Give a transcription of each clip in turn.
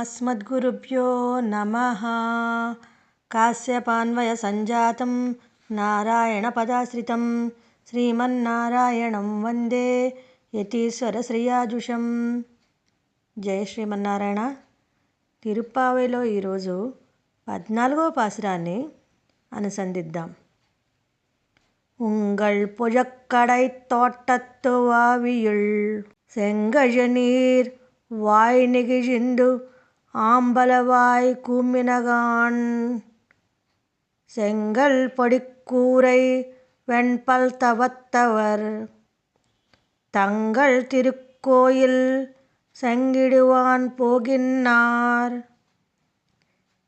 अस्मद्गुरुभ्यो नमः कास्यपान्वयसञ्जातं नारायणपदाश्रितं శ్రీమన్నారాయణం వందే యతీశ్వర శ్రీయాజుషం జయ శ్రీమన్నారాయణ తిరుప్పావైలో ఈరోజు పద్నాలుగవ పాసురాన్ని అనుసంధిద్దాం உங்கள் புழக்கடை தோட்டத்து வாவியுள் செங்கழ நீர் வாய் நெகிழிந்து ஆம்பலவாய் கூம்பினகான். செங்கல் படிக்கூரை வெண்பல் தவத்தவர். தங்கள் திருக்கோயில் செங்கிடுவான் போகின்னார்.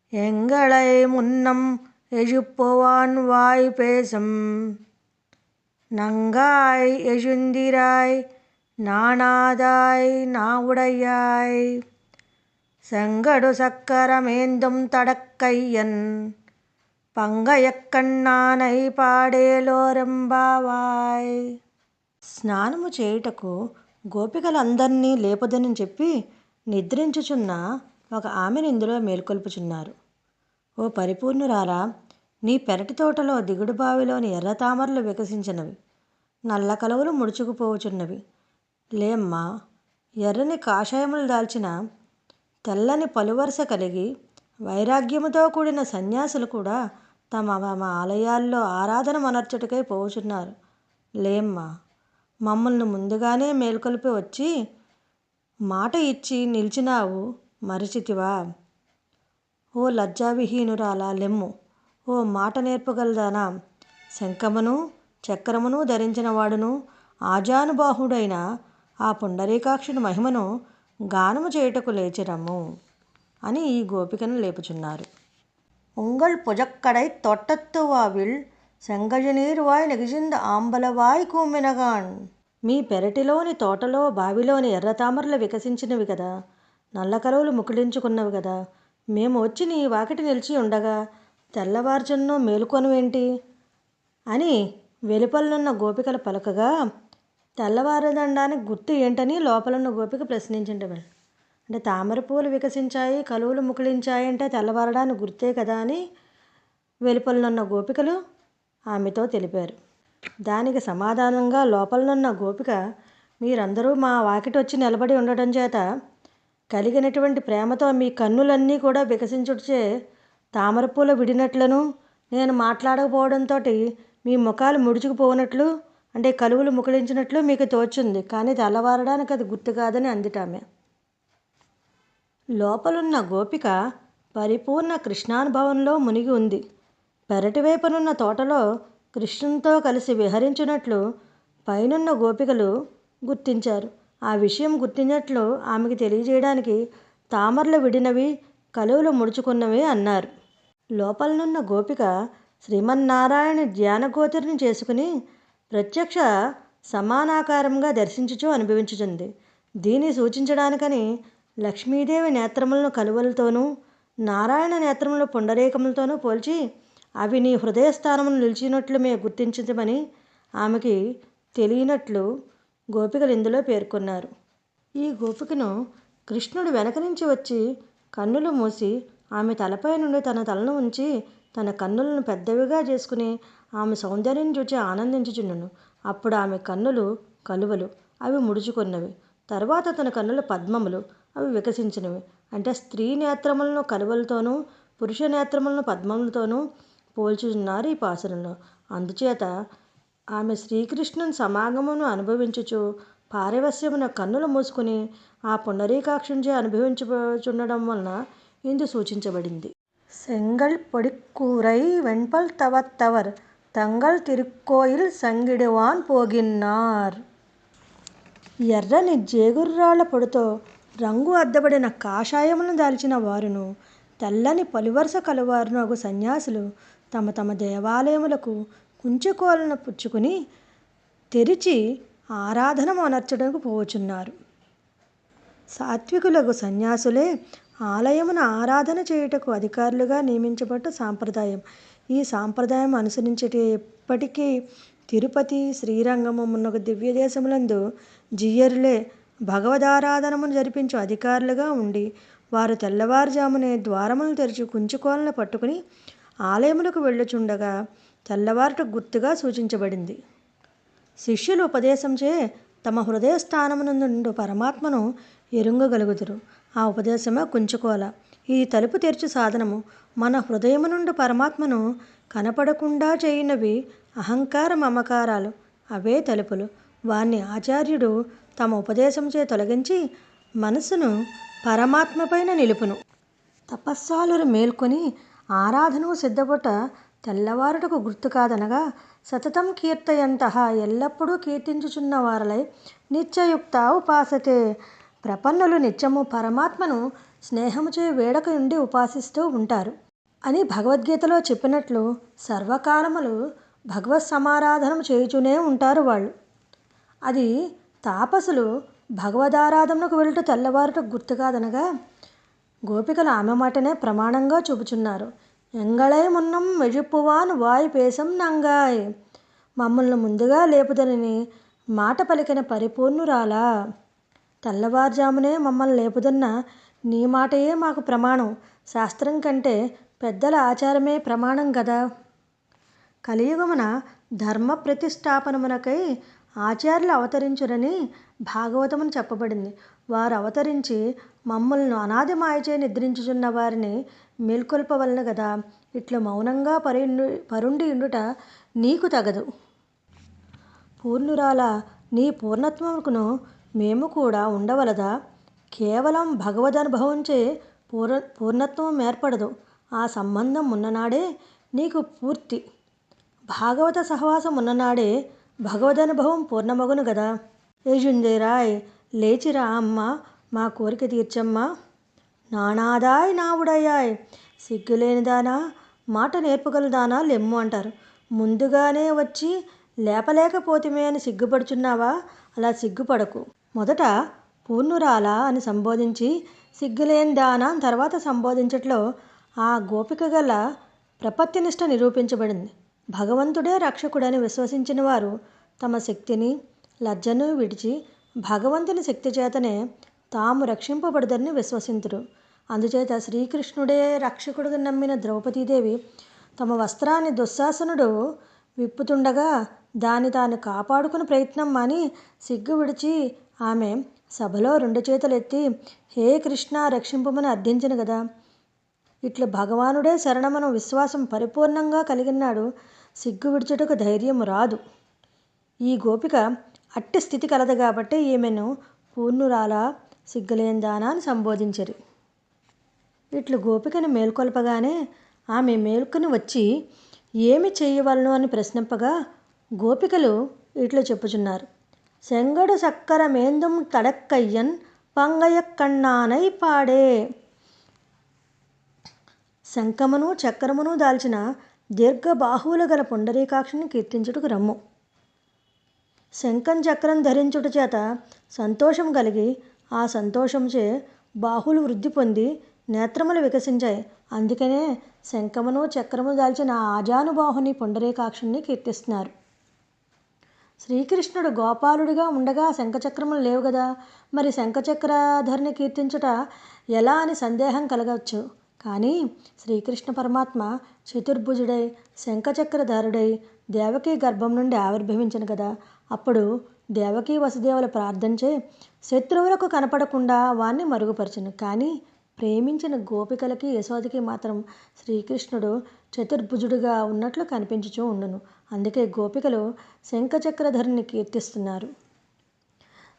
எங்களை முன்னம் எழுப்புவான் வாய் பேசும். நங்காய் எழுந்திராய் நாணாதாய் நாவுடையாய். செங்கடு சக்கரமேந்தும் தடக்கையன் పంగయక్కన్నానై పాడేలోరంబావాయ్ స్నానము చేయుటకు గోపికలందరినీ లేపదని చెప్పి నిద్రించుచున్న ఒక ఆమెను ఇందులో మేల్కొల్పుచున్నారు ఓ పరిపూర్ణురాలా నీ పెరటి తోటలో దిగుడు బావిలోని ఎర్ర తామరలు వికసించినవి నల్ల కలువలు ముడుచుకుపోవుచున్నవి లేమ్మా ఎర్రని కాషాయములు దాల్చిన తెల్లని పలువరుస కలిగి వైరాగ్యముతో కూడిన సన్యాసులు కూడా తమ తమ ఆలయాల్లో ఆరాధన మనర్చుటకై పోవుచున్నారు. లేమ్మా మమ్మల్ని ముందుగానే మేల్కొలిపి వచ్చి మాట ఇచ్చి నిలిచినావు మరిచితివా? ఓ లజ్జావిహీనురాలా లెమ్ము ఓ మాట నేర్పగలదానా? శంఖమును చక్రమును ధరించిన వాడును ఆజానుబాహుడైన ఆ పుండరీకాక్షుని మహిమను గానము చేయుటకు లేచిరమ్ము అని ఈ గోపికను లేపుచున్నారు. ఉంగల్ పుజక్కడై తొట్టత్తు వావిల్ సెంగజనీరువాయ్ నెగిజింద ఆంబలవాయ్ కూమినగాన్ మీ పెరటిలోని తోటలో బావిలోని ఎర్రతామరలు వికసించినవి కదా నల్ల కరువులు ముకుళించుకున్నవి కదా మేము వచ్చి నీ వాకిటి నిలిచి ఉండగా తెల్లవారుజున్నో మేలుకొనువేంటి? అని వెలుపలనున్న గోపికలు పలకగా తెల్లవారుదండానికి గుర్తు ఏంటని లోపలున్న గోపిక ప్రశ్నించిండవి అంటే తామర పూలు వికసించాయి కలువులు ముకుళించాయి అంటే తెల్లవారడానికి గుర్తే కదా అని వెలుపలనున్న గోపికలు ఆమెతో తెలిపారు. దానికి సమాధానంగా లోపలనున్న గోపిక మీరందరూ మా వాకిటి వచ్చి నిలబడి ఉండటం చేత కలిగినటువంటి ప్రేమతో మీ కన్నులన్నీ కూడా వికసించుచే తామరపూల విడినట్లను నేను మాట్లాడకపోవడంతో మీ ముఖాలు ముడుచుకుపోనట్లు అంటే కలువులు ముకుళించినట్లు మీకు తోచుంది కానీ తెల్లవారడానికి అది గుర్తు కాదని అందిటామె. లోపలున్న గోపిక పరిపూర్ణ కృష్ణానుభవంలో మునిగి ఉంది. పెరటి వైపునున్న తోటలో కృష్ణునితో కలిసి విహరించినట్లు పైనున్న గోపికలు గుర్తించారు. ఆ విషయం గుర్తించినట్లు ఆమెకి తెలియజేయడానికి తామరలు విడినవి కలువులు ముడుచుకున్నవి అన్నారు. లోపలనున్న గోపిక శ్రీమన్నారాయణ ధ్యానగోచరిని చేసుకుని ప్రత్యక్ష సమానాకారంగా దర్శించుచు అనుభవించుచుంది. దీన్ని సూచించడానికని లక్ష్మీదేవి నేత్రములను కలువలతోనూ నారాయణ నేత్రములు పుండరీకములతోనూ పోల్చి అవి నీ హృదయస్థానమును నిలిచినట్లు మే గుర్తించమని ఆమెకి తెలియనట్లు గోపికలు ఇందులో పేర్కొన్నారు. ఈ గోపికను కృష్ణుడు వెనక నుంచి వచ్చి కన్నులు మూసి ఆమె తలపై నుండి తన తలను ఉంచి తన కన్నులను పెద్దవిగా చేసుకుని ఆమె సౌందర్యం చూచి ఆనందించుచుండును. అప్పుడు ఆమె కన్నులు కలువలు అవి ముడుచుకున్నవి. తర్వాత తన కన్నులు పద్మములు అవి వికసించినవి. అంటే స్త్రీ నేత్రములను కలువలతోనూ పురుష నేత్రములను పద్మములతోనూ పోల్చుచున్నారు ఈ పాసరంలో అందుచేత ఆమె శ్రీకృష్ణుని సమాగమును అనుభవించుచు పారవస్యమున కన్నులు మూసుకుని ఆ పుండరీకాక్షుంచే అనుభవించుచుండడం వలన ఇందు సూచించబడింది. செங்கல் பொடிக்கூரை வெண்பல் தவத்தவர் தங்கள் திருக்கோயில் సంగిడివాన్ పోగిన్నార్ ఎర్రని జేగుర్రాళ్ళ పొడితో రంగు అద్దబడిన కాషాయములను దాల్చిన వారును తెల్లని పలువరుస కలువారును అగు సన్యాసులు తమ తమ దేవాలయములకు కుంచెకోలను పుచ్చుకుని తెరిచి ఆరాధన అనర్చడానికి పోవచున్నారు సాత్వికులకు సన్యాసులే ఆలయమును ఆరాధన చేయుటకు అధికారులుగా నియమించబడ్డ సాంప్రదాయం. ఈ సాంప్రదాయం అనుసరించటే ఎప్పటికీ తిరుపతి శ్రీరంగము మున్నగు దివ్యదేశములందు జియ్యరులే భగవదారాధనమును జరిపించు అధికారులుగా ఉండి వారు తెల్లవారుజామునే ద్వారములు తెరిచి కుంచుకోలను పట్టుకుని ఆలయములకు వెళ్ళుచుండగా తెల్లవారుట గుర్తుగా సూచించబడింది. శిష్యులు ఉపదేశంచే తమ హృదయ స్థానమునందు పరమాత్మను ఎరుంగగలుగుదురు. ఆ ఉపదేశమే కుంచుకోల ఈ తలుపు తెరచు సాధనము మన హృదయము నుండి పరమాత్మను కనపడకుండా చేయునవి అహంకార మమకారాలు. అవే తలుపులు. వాణ్ణి ఆచార్యుడు తమ ఉపదేశంచే తొలగించి మనసును పరమాత్మపైన నిలుపును. తపస్సాలురు మేల్కొని ఆరాధనకు సిద్ధపట తెల్లవారుటకు గుర్తు కాదనగా సతతం కీర్తయంత ఎల్లప్పుడూ కీర్తించుచున్న వారలై నిత్యయుక్త ఉపాసతే ప్రపన్నులు నిత్యము పరమాత్మను స్నేహముచే వేడక ఉండి ఉపాసిస్తూ ఉంటారు. అని భగవద్గీతలో చెప్పినట్లు సర్వకాలములు భగవత్ సమారాధన చేయుచునే ఉంటారు వాళ్ళు. అది తాపసులు భగవదారాధనకు వెళ్ళుట తెల్లవారుట గుర్తు కాదనగా గోపికలు ఆమె మాటనే ప్రమాణంగా చూపుచున్నారు. ఎంగళే మున్నం మెజుప్పువాన్ వాయు పేసం నంగాయ్. మమ్మల్ని ముందుగా లేపుదనని మాట పలికిన పరిపూర్ణురాలా. తెల్లవారుజామునే మమ్మల్ని లేపుతున్న నీ మాటయే మాకు ప్రమాణం. శాస్త్రం కంటే పెద్దల ఆచారమే ప్రమాణం కదా కలియుగమున ధర్మ ప్రతిష్టాపనమునకై ఆచార్యులు అవతరించురని భాగవతమును చెప్పబడింది. వారు అవతరించి మమ్మల్ని అనాది మాయచే నిద్రించుచున్న వారిని మేల్కొల్పవలను కదా ఇట్లు మౌనంగా పరుండు పరుండి ఉండుట నీకు తగదు. పూర్ణురాల నీ పూర్ణత్వమును మేము కూడా ఉండవలదా? కేవలం భగవదనుభవంచే పూర్ణ పూర్ణత్వం ఏర్పడదు. ఆ సంబంధం ఉన్ననాడే నీకు పూర్తి. భాగవత సహవాసం ఉన్ననాడే భగవదనుభవం పూర్ణమగును గదా? ఏజుందేరాయ్ లేచిరా అమ్మ మా కోరిక తీర్చమ్మా. నానాదాయ్ నావుడయ్యాయ్ సిగ్గులేనిదానా మాట నేర్పగలదానా లెమ్ము అంటారు. ముందుగానే వచ్చి లేపలేకపోతిమే అని సిగ్గుపడుచున్నావా? అలా సిగ్గుపడకు. మొదట పూర్ణురాలా అని సంబోధించి సిగ్గులేనిదానా తర్వాత సంబోధించట్లో ఆ గోపిక గల ప్రపత్తినిష్ట నిరూపించబడింది. భగవంతుడే రక్షకుడని విశ్వసించిన వారు తమ శక్తిని లజ్జను విడిచి భగవంతుని శక్తి చేతనే తాము రక్షింపబడదని విశ్వసింతురు. అందుచేత శ్రీకృష్ణుడే రక్షకుడుగా నమ్మిన ద్రౌపదీదేవి తమ వస్త్రాన్ని దుశ్శాసనుడు విప్పుతుండగా దాన్ని తాను కాపాడుకుని ప్రయత్నం మాని సిగ్గు విడిచి ఆమె సభలో రెండు చేతులెత్తి హే కృష్ణ రక్షింపమని అర్థించను కదా ఇట్లు భగవానుడే శరణమను విశ్వాసం పరిపూర్ణంగా కలిగినాడు సిగ్గు విడిచుటకు ధైర్యం రాదు. ఈ గోపిక అట్టి స్థితి కలదు కాబట్టి ఈమెను పూర్ణురాలా సిగ్గులేందానా అని సంబోధించరు. ఇట్లు గోపికను మేల్కొల్పగానే ఆమె మేల్కొని వచ్చి ఏమి చేయవలను అని ప్రశ్నింపగా గోపికలు ఇట్లు చెప్పుచున్నారు. செங்கடு சக்கரமேந்தும் கடற்கையன் పంగయక్కన్నానై పాడే శంఖమును చక్రమును దాల్చిన దీర్ఘబాహువులు గల పుండరీకాక్షుని కీర్తించుటకు రమ్ము శంఖం చక్రం ధరించుట చేత సంతోషం కలిగి ఆ సంతోషంచే బాహువులు వృద్ధి పొంది నేత్రములు వికసించాయి అందుకనే శంఖమును చక్రము దాల్చిన ఆజానుబాహుని పుండరీకాక్షుని కీర్తిస్తున్నారు శ్రీకృష్ణుడు గోపాలుడిగా ఉండగా శంఖచక్రములు లేవు కదా మరి శంఖచక్రధరిని కీర్తించుట ఎలా అని సందేహం కలగవచ్చు? కానీ శ్రీకృష్ణ పరమాత్మ చతుర్భుజుడై శంఖచక్రధారుడై దేవకీ గర్భం నుండి ఆవిర్భవించను కదా అప్పుడు దేవకీ వసుదేవుల ప్రార్థనచే శత్రువులకు కనపడకుండా వాణ్ణి మరుగుపరచును. కానీ ప్రేమించిన గోపికలకి యశోదకి మాత్రం శ్రీకృష్ణుడు చతుర్భుజుడుగా ఉన్నట్లు కనిపించుచూ ఉండను. అందుకే గోపికలు శంఖచక్రధరుని కీర్తిస్తున్నారు.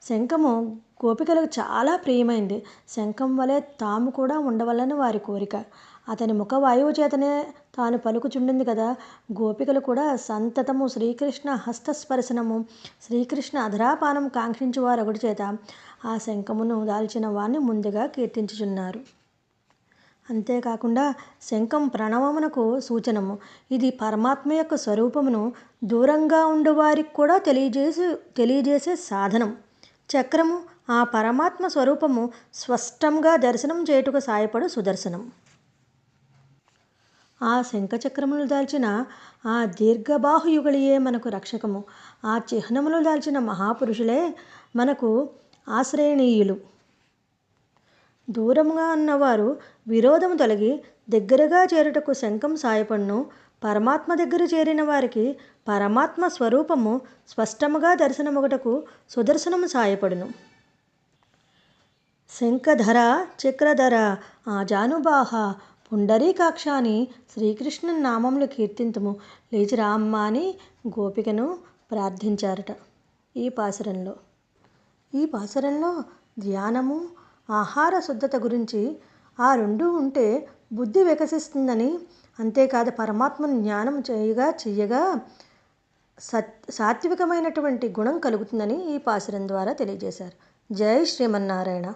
శంఖము గోపికలకు చాలా ప్రియమైంది. శంఖం వలె తాము కూడా ఉండవలని వారి కోరిక. అతని ముఖ వాయువు చేతనే తాను పలుకుచుండింది కదా. గోపికలు కూడా సంతతము శ్రీకృష్ణ హస్తస్పర్శనము శ్రీకృష్ణ అధరాపానం కాంక్షించు వారు ఒకటి చేత ఆ శంఖమును దాల్చిన వారిని ముందుగా కీర్తించుచున్నారు. అంతేకాకుండా శంఖం ప్రణవమునకు సూచనము. ఇది పరమాత్మ యొక్క స్వరూపమును దూరంగా ఉండేవారికి కూడా తెలియజేసి తెలియజేసే సాధనం. చక్రము ఆ పరమాత్మ స్వరూపము స్పష్టంగా దర్శనం చేయుటకు సాయపడు సుదర్శనం. ఆ శంఖచక్రములు దాల్చిన ఆ దీర్ఘబాహుయుగళియే మనకు రక్షకము. ఆ చిహ్నములు దాల్చిన మహాపురుషులే మనకు ఆశ్రయణీయులు. దూరముగా ఉన్నవారు విరోధము తొలగి దగ్గరగా చేరుటకు శంఖం సాయపడును. పరమాత్మ దగ్గర చేరిన వారికి పరమాత్మ స్వరూపము స్పష్టముగా దర్శనమొగటకు సుదర్శనము సాయపడును. శంఖధర చక్రధర ఆ జానుబాహ పుండరీకాక్ష అని శ్రీకృష్ణుని నామములు కీర్తింతుము. లేచిరామ్మ అని గోపికను ప్రార్థించారట ఈ పాసురంలో ఈ పాసురంలో ధ్యానము ఆహార శుద్ధత గురించి ఆ రెండు ఉంటే బుద్ధి వికసిస్తుందని అంతేకాదు పరమాత్మను జ్ఞానం చేయగా చెయ్యగా సత్ సాత్వికమైనటువంటి గుణం కలుగుతుందని ఈ పాసురం ద్వారా తెలియజేశారు. జై శ్రీమన్నారాయణ.